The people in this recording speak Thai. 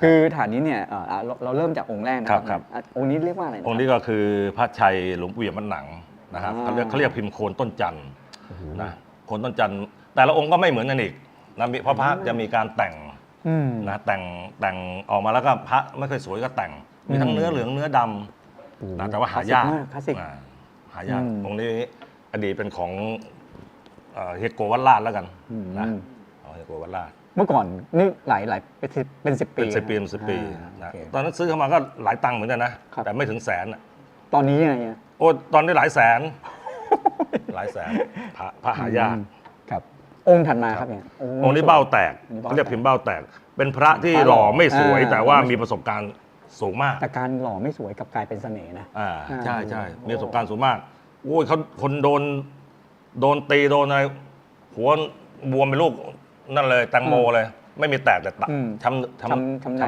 คือฐานนี้เนี่ยเอ่ออะเราเราเริ่มจากองค์แรกนะคครัรับบครับ อะองค์นี้เรียกว่าอะไรนะองค์นี้ก็คือพระชัยหลวงปู่เอี่ยมมันหนังนะครับอ่า เขาเรียกเขาเรียกพิมพ์โคนต้นจันทร์นะโคนต้นจันทร์แต่ละองค์ก็ไม่เหมือนกันอีกนะมีเพราะพระจะมีการแต่งอืม นะแต่งแต่งออกมาแล้วก็พระไม่ค่อยสวยก็แต่ง มีทั้งอืมเนื้อเหลืองเนื้อดำนะแต่ว่าหายากคลาสสิกมากอ่าหายากอืม องค์นี้อดีตเป็นของเอ่อเฮยโกวัดลาดแล้วกันอืมนะเอาเฮยโกวัดลาดเมื่อก่อนนี่หลายหลายเป็นสิบเป็นสิบปีเป็นสิบปีเป็นสิบปีอ่านะโอเคตอนนั้นซื้อเข้ามาก็หลายตังค์เหมือนกันนะครับแต่ไม่ถึงแสนอะตอนนี้ยังไงเนี่ยโอ้ตอนนี้หลายแสน หลายแสนพระพระหายากอืมครับองค์ถัดมาครับเนี่ยองค์นี้เบ้าแตกองค์นี้เบ้าแตกเขาเรียกพิมพ์เบ้าแตก เป็นพระที่พระหหล่ล่ออไม่สวยอ่าแต่ว่ามีประสบการณ์สูงมาก แต่การหล่อไม่สวยกลับกลายเป็นเสน่ห์นะอ่าอ่าใช่ใช่โอ้มีประสบการณ์สูงมากโอ้ยเขาคนโดน โดนตีโดนอะไรหัวบวมเป็นลูก นั่นเลยแตงโมเลย ไม่มีแตกแต่ตะอืมช้ำช้ำช้ำช้ำใน